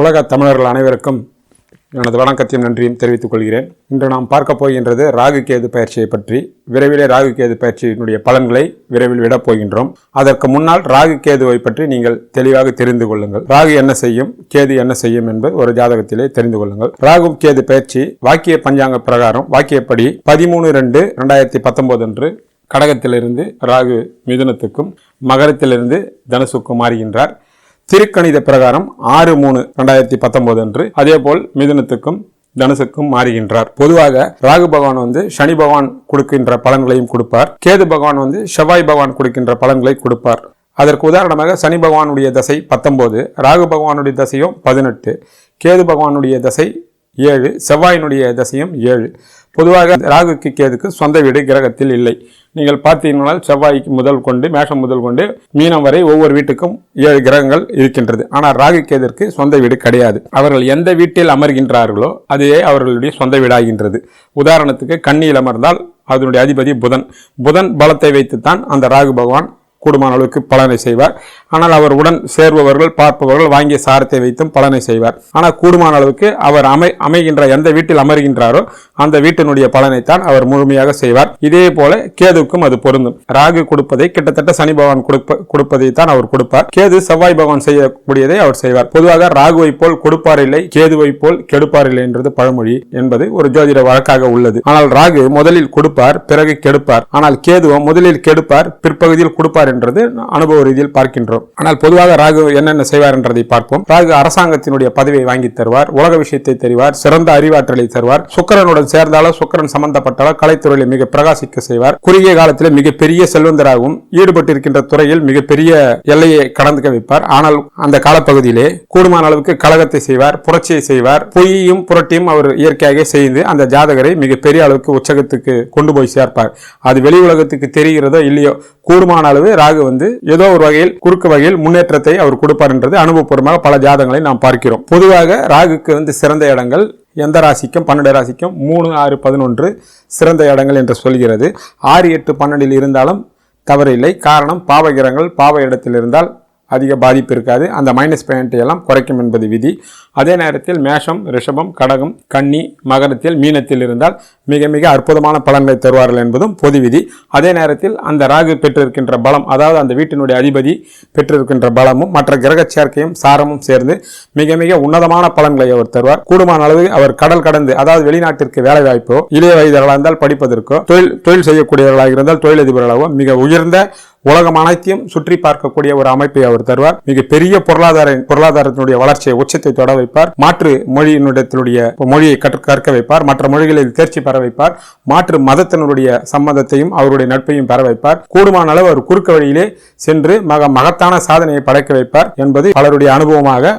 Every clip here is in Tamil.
உலக தமிழர்கள் அனைவருக்கும் எனது வணக்கத்தையும் நன்றியும் தெரிவித்துக் கொள்கிறேன். இன்று நாம் பார்க்க போகின்றது ராகு கேது பயிற்சியை பற்றி. விரைவிலே ராகு கேது பயிற்சியினுடைய பலன்களை விரைவில் விடப் போகின்றோம். அதற்கு முன்னால் ராகு கேதுவை பற்றி நீங்கள் தெளிவாக தெரிந்து கொள்ளுங்கள். ராகு என்ன செய்யும்? கேது என்ன செய்யும் என்பது ஒரு ஜாதகத்திலே தெரிந்து கொள்ளுங்கள். ராகு கேது பயிற்சி வாக்கிய பஞ்சாங்க பிரகாரம் வாக்கியப்படி பதிமூணு ரெண்டு ரெண்டாயிரத்தி பத்தொன்பது அன்று கடகத்திலிருந்து ராகு மிதுனத்துக்கும் மகரத்திலிருந்து தனுசுக்கும் மாறுகின்றார். திருக்கணித பிரகாரம் ஆறு மூணு ரெண்டாயிரத்தி பத்தொன்பது அன்று அதேபோல் மிதுனத்துக்கும் தனுசுக்கும் மாறுகின்றார். பொதுவாக ராகு பகவான் வந்து சனி பகவான் கொடுக்கின்ற பலன்களையும் கொடுப்பார். கேது பகவான் வந்து செவ்வாய் பகவான் கொடுக்கின்ற பலன்களை கொடுப்பார். அதற்கு உதாரணமாக சனி பகவானுடைய தசை பத்தொன்பது ராகு பகவானுடைய தசையும் பதினெட்டு கேது பகவானுடைய தசை ஏழு செவ்வாயினுடைய தசையும் ஏழு. பொதுவாக ராகுக்கு கேதுக்கு சொந்த வீடு கிரகத்தில் இல்லை. நீங்கள் பார்த்தீங்கன்னா செவ்வாய்க்கு முதல் கொண்டு மேஷம் முதல் கொண்டு மீனம் வரை ஒவ்வொரு வீட்டுக்கும் ஏழு கிரகங்கள் இருக்கின்றது. ஆனால் ராகு கேதிற்கு சொந்த வீடு கிடையாது. அவர்கள் எந்த வீட்டில் அமர்கின்றார்களோ அதையே அவர்களுடைய சொந்த வீடாகின்றது. உதாரணத்துக்கு கண்ணியில் அமர்ந்தால் அதனுடைய அதிபதி புதன். புதன் பலத்தை வைத்துத்தான் அந்த ராகு பகவான் கூடுமான அளவுக்கு பலனை செய்வார். ஆனால் அவர் உடன் சேர்பவர்கள் பார்ப்பவர்கள் வாங்கிய சாரத்தை வைத்தும் பலனை செய்வார். ஆனால் கூடுமான அளவுக்கு அவர் அமை அமைகின்ற எந்த வீட்டில் அமர்கின்றாரோ அந்த வீட்டினுடைய பலனைத்தான் அவர் முழுமையாக செய்வார். இதே போல கேதுக்கும் அது பொருந்தும். ராகு கொடுப்பதை கிட்டத்தட்ட சனி பகவான் கொடுப்ப கொடுப்பதை தான் அவர் கொடுப்பார். கேது செவ்வாய் பகவான் செய்யக்கூடியதை அவர் செய்வார். பொதுவாக ராகுவை போல் கொடுப்பார் இல்லை கேதுவை போல் கெடுப்பார் இல்லை என்றது பழமொழி என்பது ஒரு ஜோதிட வழக்காக உள்ளது. ஆனால் ராகு முதலில் கொடுப்பார் பிறகு கெடுப்பார். ஆனால் கேதுவோ முதலில் கெடுப்பார் பிற்பகுதியில் கொடுப்பார் என்றது அனுபவ ரீதியில் பார்க்கின்றோம். ஆனால் பொதுவாக ராகு என்னென்ன செய்வார் என்றதை பார்ப்போம். ராகு அரசாங்கத்தினுடைய பதவியை வாங்கி தருவார் உலக விஷயத்தை தெரிவார் சிறந்த அறிவாற்றலை தருவார் சுக்கரனுடன் சேர்ந்தாலோ சுக்கரன் சம்பந்தப்பட்டாலோ கலைத்துறையில் மிக பிரகாசிக்க செய்வார். குறுகிய காலத்தில் மிகப்பெரிய செல்வந்தராகவும் ஈடுபட்டிருக்கின்ற துறையில் மிகப்பெரிய எல்லையை கடந்துக்க வைப்பார். ஆனால் அந்த காலப்பகுதியிலே கூடுமான அளவுக்கு கழகத்தை செய்வார் புரட்சியை செய்வார். பொய்யும் புரட்டியும் அவர் இயற்கையாக செய்து அந்த ஜாதகரை மிகப்பெரிய அளவுக்கு உச்சகத்துக்கு கொண்டு போய் சேர்ப்பார். அது வெளி உலகத்துக்கு தெரிகிறதோ இல்லையோ கூடுமான அளவு ராகு வந்து ஏதோ ஒரு வகையில் குறுக்கு வகையில் முன்னேற்றத்தை அவர் கொடுப்பார் என்றது அனுபவபூர்வமாக பல ஜாதகங்களை நாம் பார்க்கிறோம். பொதுவாக ராகுக்கு வந்து சிறந்த இடங்கள் எந்த ராசிக்கும்? பன்னெண்டு ராசிக்கும் மூணு ஆறு பதினொன்று சிறந்த இடங்கள் என்று சொல்கிறது. ஆறு எட்டு பன்னெண்டில் இருந்தாலும் தவறில்லை. காரணம் பாவகிரங்கள் பாவ இடத்தில் இருந்தால் அதிக பாதிப்பு இருக்காது. அந்த மைனஸ் பாயிண்ட் எல்லாம் குறைக்கும் என்பது விதி. அதே நேரத்தில் மேஷம் ரிஷபம் கடகம் கன்னி மகரத்தில் மீனத்தில் இருந்தால் மிக மிக அற்புதமான பலன்களை தருவார்கள் என்பதும் பொது விதி. அதே நேரத்தில் அந்த ராகு பெற்றிருக்கின்ற பலம் அதாவது அந்த வீட்டினுடைய அதிபதி பெற்றிருக்கின்ற பலமும் மற்ற கிரக சேர்க்கையும் சாரமும் சேர்ந்து மிக மிக உன்னதமான பலன்களை அவர் தருவார். கூடுமான அளவு அவர் கடல் கடந்து அதாவது வெளிநாட்டிற்கு வேலை வாய்ப்போ இளைய வயதர்களாக இருந்தால் படிப்பதற்கோ தொழில் தொழில் செய்யக்கூடியவர்களாக இருந்தால் தொழிலதிபர்களாகவோ மிக உயர்ந்த உலகம் அனைத்தையும் சுற்றி பார்க்கக்கூடிய ஒரு அமைப்பை அவர் தருவார். மிக பெரிய பொருளாதார பொருளாதாரத்தினுடைய வளர்ச்சியை உச்சத்தை தொட வைப்பார். மாற்று மொழியினுடைய மொழியை கற்று கற்க வைப்பார். மற்ற மொழிகளில் தேர்ச்சி பெற வைப்பார். மாற்று மதத்தினுடைய சம்மதத்தையும் அவருடைய நட்பையும் பெற வைப்பார். கூடுமான அளவு அவர் குறுக்க வழியிலே சென்று மக மகத்தான சாதனையை படைக்க வைப்பார் என்பது பலருடைய அனுபவமாக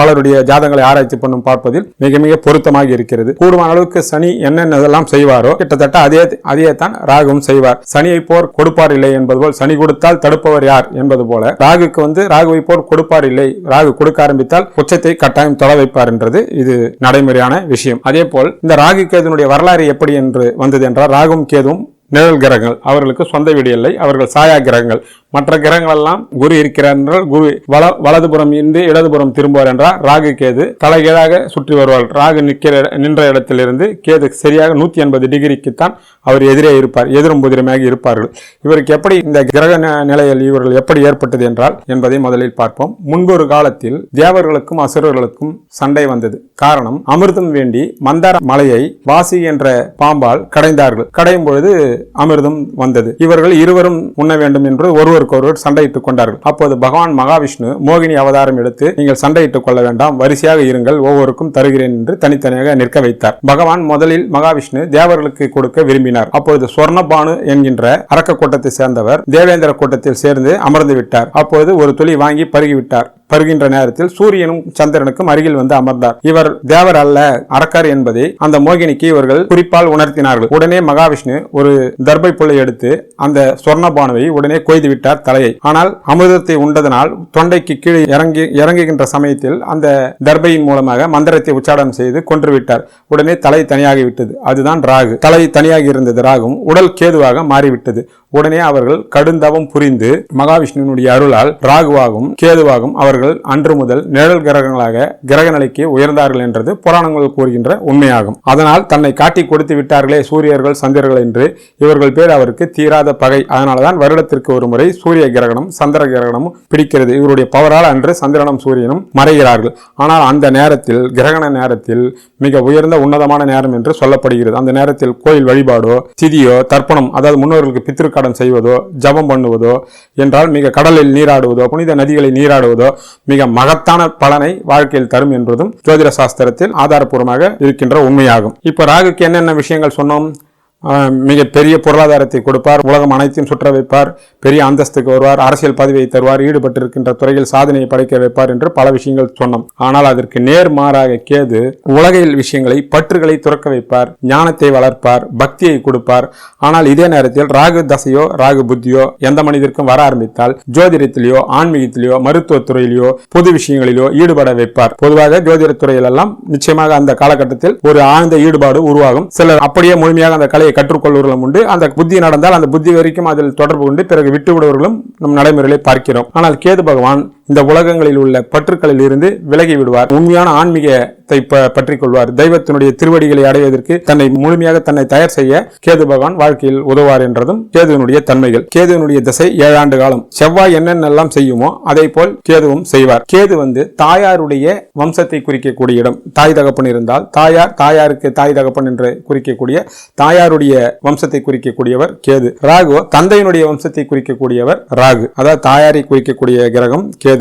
பலருடைய ஜாதங்களை ஆராய்ச்சி பண்ணும் பார்ப்பதில் மிக மிக பொருத்தமாக இருக்கிறது. கூடுமான அளவுக்கு சனி என்னென்னதெல்லாம் செய்வாரோ கிட்டத்தட்ட அதே அதே தான் ராகுவும் செய்வார். சனியை போர் கொடுப்பார் இல்லை என்பது போல் சனி கொடுத்தால் தடுப்பவர் யார் என்பது போல. ராகுக்கு வந்து ராகுவை போர் கொடுப்பார் இல்லை. ராகு கொடுக்க ஆரம்பித்தால் உச்சத்தை கட்டாயம் தொட வைப்பார் என்றது இது நடைமுறையான விஷயம். அதே போல் இந்த ராகு கேதுனுடைய வரலாறு எப்படி என்று வந்தது என்றால் ராகும் கேதுவும் நிழல் கிரகங்கள். அவர்களுக்கு சொந்த வீடு இல்லை. அவர்கள் சாயா கிரகங்கள். மற்ற கிரகங்களெல்லாம் குரு இருக்கிறார் என்றால் குரு வல வலதுபுறம் இருந்து இடதுபுறம் திரும்புவார் என்றால் ராகு கேது தலைகீழாக சுற்றி வருவார். ராகு நிற்கிற இட- நின்ற இடத்திலிருந்து கேது சரியாக நூற்றி எண்பது டிகிரிக்குத்தான் அவர் எதிரே இருப்பார். எதிரும் புதிரமாக இருப்பார்கள். இவருக்கு எப்படி இந்த கிரக ந- நிலையில் இவர்கள் எப்படி ஏற்பட்டது என்றால் என்பதை முதலில் பார்ப்போம். முன்பொரு காலத்தில் தேவர்களுக்கும் அசுரர்களுக்கும் சண்டை வந்தது. காரணம் அமிர்தம் வேண்டி மந்தார மலையை வாசி என்ற பாம்பால் கடைந்தார்கள். கடையும் பொழுது அமிர்தம் வந்தது. இவர்கள் இருவரும் உண்ண வேண்டும் என்று ஒருவர் ஒருவருக்கொருவர் சண்டையிட்டுக் கொண்டார்கள். அப்போது பகவான் மகாவிஷ்ணு மோகினி அவதாரம் எடுத்து நீங்கள் சண்டையிட்டுக் கொள்ள வேண்டாம் வரிசையாக இருங்கள் ஒவ்வொருக்கும் தருகிறேன் என்று தனித்தனியாக நிற்க வைத்தார். பகவான் முதலில் மகாவிஷ்ணு தேவர்களுக்கு கொடுக்க விரும்பினார். அப்பொழுது சொர்ணபானு என்கின்ற அரக்க கூட்டத்தை சேர்ந்தவர் தேவேந்திர கூட்டத்தில் சேர்ந்து அமர்ந்து விட்டார். அப்போது ஒரு துளி வாங்கி பருகிவிட்டார். பருகின்ற நேரத்தில் சூரியனும் சந்திரனுக்கும் அருகில் வந்து அமர்ந்தார். இவர் தேவர் அல்ல அரக்கர் என்பதை அந்த மோகினிக்கு இவர்கள் குறிப்பால் உணர்த்தினார்கள். உடனே மகாவிஷ்ணு ஒரு தர்பை புள்ளை எடுத்து அந்த சொர்ணபானுவை உடனே கொய்து விட்டார் தலையை. ஆனால் அமிர்தத்தை உண்டதனால் தொண்டைக்கு கீழே இறங்கி இறங்குகின்ற சமயத்தில் அந்த தர்பையின் மூலமாக மந்திரத்தை உச்சாரணம் செய்து கொன்றுவிட்டார் உடனே தலை தனியாகி விட்டது. அதுதான் ராகு. தலை தனியாகி இருந்தது. ராகும் உடல் கேதுவாக மாறிவிட்டது. உடனே அவர்கள் கடுந்தவம் புரிந்து மகாவிஷ்ணுனுடைய அருளால் ராகுவாகவும் கேதுவாகவும் அவர்கள் அவர்கள் அன்று முதல் நிழல் கிரகங்களாக கிரக நிலைக்கு உயர்ந்தார்கள் என்றது புராணங்கள் கூறுகின்ற உண்மையாகும். அதனால் தன்னை காட்டி கொடுத்து விட்டார்களே சூரியர்கள் சந்திரர்கள் என்று இவர்கள் பேர் அவருக்கு தீராத பகை. அதனால்தான் வருடத்திற்கு ஒரு முறை சூரிய கிரகணம் சந்திர கிரகணமும் பிடிக்கிறது. இவருடைய பவரால் அன்று சந்திரனும் சூரியனும் மறைகிறார்கள். ஆனால் அந்த நேரத்தில் கிரகண நேரத்தில் மிக உயர்ந்த உன்னதமான நேரம் என்று சொல்லப்படுகிறது. அந்த நேரத்தில் கோயில் வழிபாடோ திதியோ தர்ப்பணம் அதாவது முன்னோர்களுக்கு பித்திருக்கடன் செய்வதோ ஜபம் பண்ணுவதோ என்றால் மிக கடலில் நீராடுவதோ புனித நதிகளில் நீராடுவதோ மிக மகத்தான பலனை வாழ்க்கையில் தரும் என்பதும் ஜோதிட சாஸ்திரத்தில் ஆதாரபூர்வமாக இருக்கின்ற உண்மையாகும். இப்ப ராகுக்கு என்னென்ன விஷயங்கள் சொன்னோம்? மிக பெரிய பொருளாதாரத்தை கொடுப்பார். உலகம் அனைத்தையும் சுற்ற வைப்பார். பெரிய அந்தஸ்துக்கு வருவார். அரசியல் பதவியை தருவார். ஈடுபட்டிருக்கின்ற துறையில் சாதனையை படைக்க வைப்பார் என்று பல விஷயங்கள் சொன்னோம். ஆனால் அதற்கு நேர்மாறாக கேது உலகில் விஷயங்களை பற்றுகளை துறக்க வைப்பார். ஞானத்தை வளர்ப்பார். பக்தியை கொடுப்பார். ஆனால் இதே நேரத்தில் ராகு தசையோ ராகு புத்தியோ எந்த மனிதருக்கும் வர ஆரம்பித்தால் ஜோதிடத்திலேயோ ஆன்மீகத்திலேயோ மருத்துவத்துறையிலோ பொது விஷயங்களிலோ ஈடுபட வைப்பார். பொதுவாக ஜோதிட துறையிலெல்லாம் நிச்சயமாக அந்த காலகட்டத்தில் ஒரு ஆழ்ந்த ஈடுபாடு உருவாகும். சிலர் அப்படியே முழுமையாக அந்த கலையை கற்றுக்கொள்வர்களும் உண்டு. அந்த புத்தி நடந்தால் அந்த புத்தி வரைக்கும் அதில் தொடர்பு கொண்டு பிறகு விட்டு விடுவர்களும் நம் நடைமுறைகளை பார்க்கிறோம். ஆனால் கேது பகவான் இந்த உலகங்களில் உள்ள பற்றுக்களில் இருந்து விலகி விடுவார். உண்மையான ஆன்மீகத்தை ப- பற்றிக் கொள்வார் தெய்வத்தினுடைய திருவடிகளை அடைவதற்கு தன்னை முழுமையாக தன்னை தயார் செய்ய கேது பகவான் வாழ்க்கையில் உதவார் என்றதும் கேதுவினுடைய தன்மைகள். கேதுவினுடைய திசை ஏழாண்டு காலம். செவ்வாய் என்னென்னலாம் செய்யுமோ அதே போல் கேதுவும் செய்வார். கேது வந்து தாயாருடைய வம்சத்தை குறிக்கக்கூடிய இடம். தாய் தகப்பன் இருந்தால் தாயார் தாயாருக்கு தாய் தகப்பன் என்று குறிக்கக்கூடிய தாயாருடைய வம்சத்தை குறிக்கக்கூடியவர் கேது. ராகு தந்தையினுடைய வம்சத்தை குறிக்கக்கூடியவர் ராகு. அதாவது தாயாரை குறிக்கக்கூடிய கிரகம் கேது.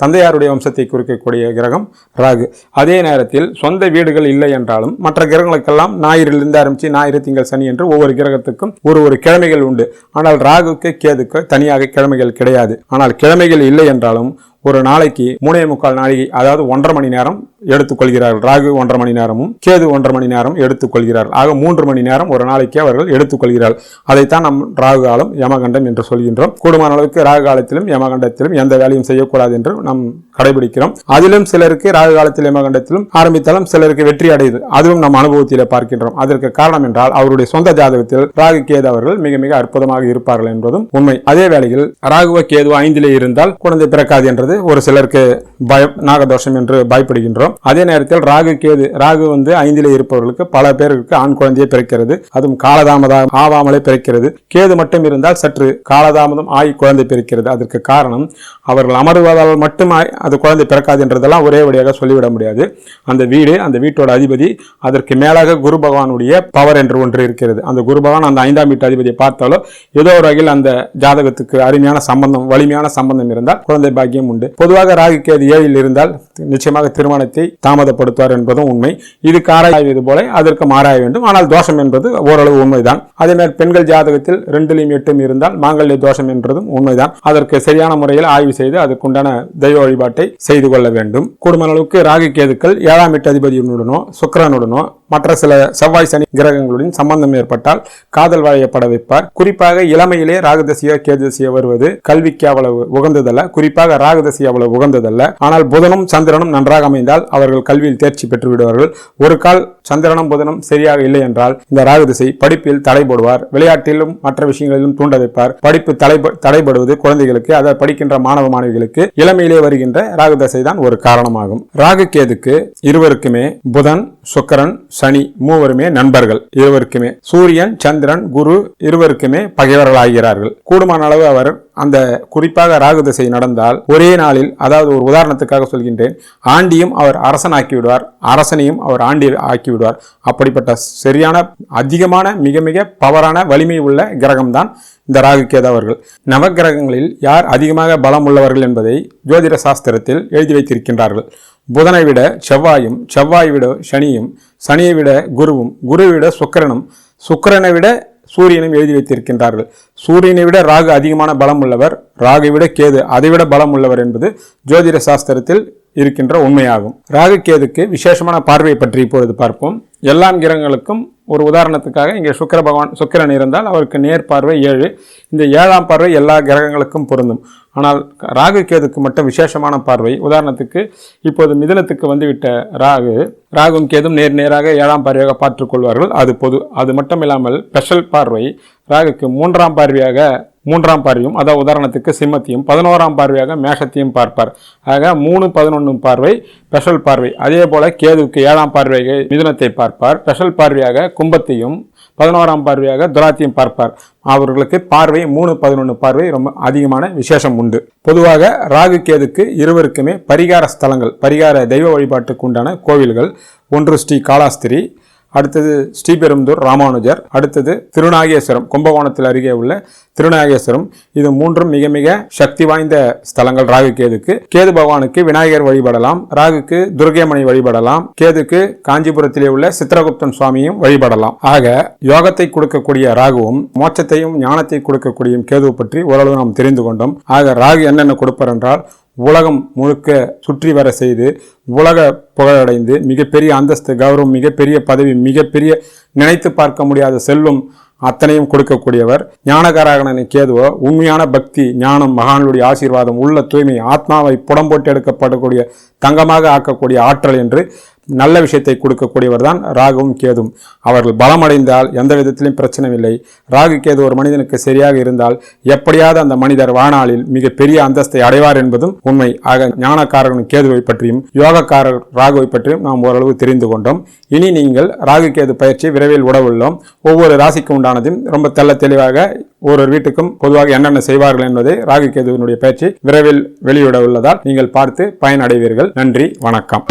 தந்தையாருடைய வம்சத்தை குறிக்கக்கூடிய கிரகம் ராகு. அதே நேரத்தில் சொந்த வீடுகள் இல்லை என்றாலும் மற்ற கிரகங்களுக்கெல்லாம் ஞாயிறிலிருந்து ஆரம்பித்து ஞாயிறு திங்கள் சனி என்று ஒவ்வொரு கிரகத்துக்கும் ஒரு ஒரு கிழமைகள் உண்டு. ஆனால் ராகுக்கு கேதுக்கு தனியாக கிழமைகள் கிடையாது. ஆனால் கிழமைகள் இல்லை என்றாலும் ஒரு நாளைக்கு மூணே முக்கால் நாளைக்கு அதாவது ஒன்றரை மணி நேரம் எடுத்துக்கொள்கிறார்கள். ராகு ஒன்றரை மணி நேரமும் கேது ஒன்றரை மணி நேரம் எடுத்துக்கொள்கிறார்கள். ஆக மூன்று மணி நேரம் ஒரு நாளைக்கு அவர்கள் எடுத்துக்கொள்கிறார்கள். அதைத்தான் நம் ராகு காலம் யமகண்டம் என்று சொல்கின்றோம். கூடுமான அளவுக்கு ராகு காலத்திலும் யமகண்டத்திலும் எந்த வேலையும் செய்யக்கூடாது என்று நாம் கடைபிடிக்கிறோம். அதிலும் சிலருக்கு ராகு காலத்தில் யமகண்டத்திலும் ஆரம்பித்தாலும் சிலருக்கு வெற்றி அடையுது. அதுவும் நம் அனுபவத்திலே பார்க்கின்றோம். அதற்கு காரணம் என்றால் அவருடைய சொந்த ஜாதகத்தில் ராகு கேது அவர்கள் மிக மிக அற்புதமாக இருப்பார்கள் என்பதும் உண்மை. அதே வேளையில் ராகுவ கேது ஐந்திலே இருந்தால் குழந்தை பிறக்காது என்றது ஒரு சிலருக்கு பயம் நாகதோஷம் என்று பயப்படுகின்றோம். அதே நேரத்தில் ராகு கேது ராகு வந்து ஐந்திலே இருப்பவர்களுக்கு பல பேருக்கு ஆண் குழந்தையை பிறக்கிறது. அதுவும் காலதாமதம் ஆவாமலே பிறக்கிறது. கேது மட்டும் இருந்தால் சற்று காலதாமதம் ஆகி குழந்தை பிறக்கிறது. அதற்கு காரணம் அவர்கள் அமர்வதால் மட்டும் அது குழந்தை பிறக்காது என்றதெல்லாம் ஒரே வழியாக சொல்லிவிட முடியாது. அந்த வீடு அந்த வீட்டோட அதிபதி அதற்கு மேலாக குரு பகவானுடைய பவர் என்று ஒன்று இருக்கிறது. அந்த குரு பகவான் அந்த ஐந்தாம் வீட்டு அதிபதியை பார்த்தாலோ ஏதோ ஒரு வகையில் அந்த ஜாதகத்துக்கு அருமையான சம்பந்தம் வலிமையான சம்பந்தம் இருந்தால் குழந்தை பாக்கியம் உண்டு. உண்டு. பொதுவாக ராகு கேது ஏழில் இருந்தால் நிச்சயமாக திருமணத்தை தாமதப்படுத்துவார் என்பதும் உண்மை. இது காராய்வது போல அதற்கு மாறாய வேண்டும். ஆனால் தோஷம் என்பது ஓரளவு உண்மைதான். அதே மாதிரி பெண்கள் ஜாதகத்தில் ரெண்டிலையும் எட்டும் இருந்தால் மாங்கல்ய தோஷம் என்றதும் உண்மைதான். அதற்கு சரியான முறையில் ஆய்வு செய்து அதற்குண்டான தெய்வ வழிபாட்டை செய்து கொள்ள வேண்டும். கூடுமான அளவுக்கு ராகு கேதுக்கள் ஏழாம் எட்டு அதிபதியுடனோ சுக்கரனுடனோ மற்ற சில செவ்வாய் சனி கிரகங்களுடன் சம்பந்தம் ஏற்பட்டால் காதல் வாயப்பட வைப்பார். குறிப்பாக இளமையிலே ராகதசியோ கேதுதசியோ வருவது கல்விக்கு அவ்வளவு உகந்ததல்ல. குறிப்பாக ராகதசி அவ்வளவு உகந்ததல்ல. ஆனால் புதனும் சந்திரனும் நன்றாக அமைந்தால் அவர்கள் கல்வியில் தேர்ச்சி பெற்று விடுவார்கள் ஒரு கால் சந்திரனும் புதனும் சரியாக இல்லை என்றால் இந்த ராகுதிசை படிப்பில் தடைபடுவார். விளையாட்டிலும் மற்ற விஷயங்களிலும் தூண்ட வைப்பார். படிப்பு தடைபடுவது குழந்தைகளுக்கு அதை படிக்கின்ற மாணவ மாணவிகளுக்கு இளமையிலே வருகின்ற ராகுதசை தான் ஒரு காரணமாகும். ராகு கேதுக்கு இருவருக்குமே புதன் சுக்கரன் சனி மூவருமே நண்பர்கள் இருவருக்குமே. சூரியன் சந்திரன் குரு இருவருக்குமே பகைவர்களாகிறார்கள். கூடுமான அளவு அவர் அந்த குறிப்பாக ராகு திசை நடந்தால் ஒரே நாளில் அதாவது ஒரு உதாரணத்துக்காக சொல்கின்றேன் ஆண்டியும் அவர் அரசனாக்கி விடுவார் அரசனையும் அவர் ஆண்டி ஆக்கி விடுவார் அப்படிப்பட்ட சரியான அதிகமான மிக மிக பவரான வலிமை உள்ள கிரகம்தான் இந்த ராகு கேது அவர்கள். நவக்கிரகங்களில் யார் அதிகமாக பலம் உள்ளவர்கள் என்பதை ஜோதிட சாஸ்திரத்தில் எழுதி வைத்திருக்கின்றார்கள். புதனை விட செவ்வாயும் செவ்வாய் விட சனியும் சனியை விட குருவும் குருவை விட சுக்கிரனும் சுக்கிரனை விட சூரியனும் எழுதி வைத்திருக்கின்றார்கள். சூரியனை விட ராகு அதிகமான பலம் உள்ளவர் ராகை விட கேது அதைவிட பலம் உள்ளவர் என்பது ஜோதிட சாஸ்திரத்தில் இருக்கின்ற உண்மையாகும். ராகு கேதுக்கு விசேஷமான பார்வையை பற்றி இப்பொழுது பார்ப்போம். எல்லா கிரகங்களுக்கும் ஒரு உதாரணத்துக்காக இங்கே சுக்கர பகவான் சுக்கிரன் இருந்தால் அவருக்கு நேர் பார்வை ஏழு. இந்த ஏழாம் பார்வை எல்லா கிரகங்களுக்கும் பொருந்தும். ஆனால் ராகு கேதுக்கு மட்டும் விசேஷமான பார்வை. உதாரணத்துக்கு இப்போது மிதனத்துக்கு வந்துவிட்ட ராகு ராகும் கேதும் நேர் நேராக ஏழாம் பார்வையாக பார்த்துக் கொள்வார்கள். அது பொது அது மட்டும் இல்லாமல் ஸ்பெஷல் பார்வை ராகுக்கு மூன்றாம் பார்வையாக மூன்றாம் பார்வையும் அதாவது உதாரணத்துக்கு சிம்மத்தையும் பதினோராம் பார்வையாக மேஷத்தையும் பார்ப்பார். ஆக மூணு பதினொன்று பார்வை ஸ்பெஷல் பார்வை. அதே போல கேதுவுக்கு ஏழாம் பார்வையாக மிதுனத்தை பார்ப்பார். ஸ்பெஷல் பார்வையாக கும்பத்தையும் பதினோராம் பார்வையாக துராத்தையும் பார்ப்பார். அவர்களுக்கு பார்வை மூணு பதினொன்று பார்வை ரொம்ப அதிகமான விசேஷம் உண்டு. பொதுவாக ராகு கேதுக்கு இருவருக்குமே பரிகார ஸ்தலங்கள் பரிகார தெய்வ வழிபாட்டுக்கு உண்டான கோவில்கள் ஒன்று ஸ்ரீ காளாஸ்திரி அடுத்தது ஸ்ரீபெரும்புதூர் ராமானுஜர் அடுத்தது திருநாகேஸ்வரம் கும்பகோணத்தில் அருகே உள்ள திருநாகேஸ்வரம். இது மூன்றும் மிக மிக சக்தி வாய்ந்த ஸ்தலங்கள். ராகு கேதுக்கு கேது பகவானுக்கு விநாயகர் வழிபடலாம். ராகுக்கு துர்கைமணி வழிபடலாம். கேதுக்கு காஞ்சிபுரத்திலே உள்ள சித்திரகுப்தன் சுவாமியும் வழிபடலாம். ஆக யோகத்தை கொடுக்கக்கூடிய ராகுவும் மோட்சத்தையும் ஞானத்தை கொடுக்கக்கூடிய கேதுவை பற்றி ஓரளவு நாம் தெரிந்து கொண்டோம். ஆக ராகு என்னென்ன கொடுப்பார் என்றால் உலகம் முழுக்க சுற்றி வர செய்து உலக புகழடைந்து மிகப்பெரிய அந்தஸ்து கௌரவம் மிகப்பெரிய பதவி மிகப்பெரிய நினைத்து பார்க்க முடியாத செல்வம் அத்தனையும் கொடுக்கக்கூடியவர். ஞானகாரகணனை கேதுவோ உண்மையான பக்தி ஞானம் மகான்களுடைய ஆசீர்வாதம் உள்ள தூய்மை ஆத்மாவை புடம்போட்டு எடுக்கப்படக்கூடிய தங்கமாக ஆக்கக்கூடிய ஆற்றல் என்று நல்ல விஷயத்தை கொடுக்கக்கூடியவர் தான் ராகுவும் கேதும் அவர்கள் பலமடைந்தால் எந்த விதத்திலும் பிரச்சனை இல்லை. ராகு கேது ஒரு மனிதனுக்கு சரியாக இருந்தால் எப்படியாவது அந்த மனிதர் வாழ்நாளில் மிக பெரிய அந்தஸ்தை அடைவார் என்பதும் உண்மை. ஆக ஞானக்காரகன் கேதுவை பற்றியும் யோகக்காரர் ராகுவை பற்றியும் நாம் ஓரளவு தெரிந்து கொண்டோம். இனி நீங்கள் ராகு கேது பயிற்சி விரைவில் உடவுள்ளோம் ஒவ்வொரு ராசிக்கு உண்டானதும் ரொம்ப தெள்ள தெளிவாக ஒரு வீட்டுக்கும் பொதுவாக என்னென்ன செய்வார்கள் என்பதை ராகு கேதுவினுடைய பயிற்சி விரைவில் வெளியிட உள்ளதால் நீங்கள் பார்த்து பயனடைவீர்கள். நன்றி வணக்கம்.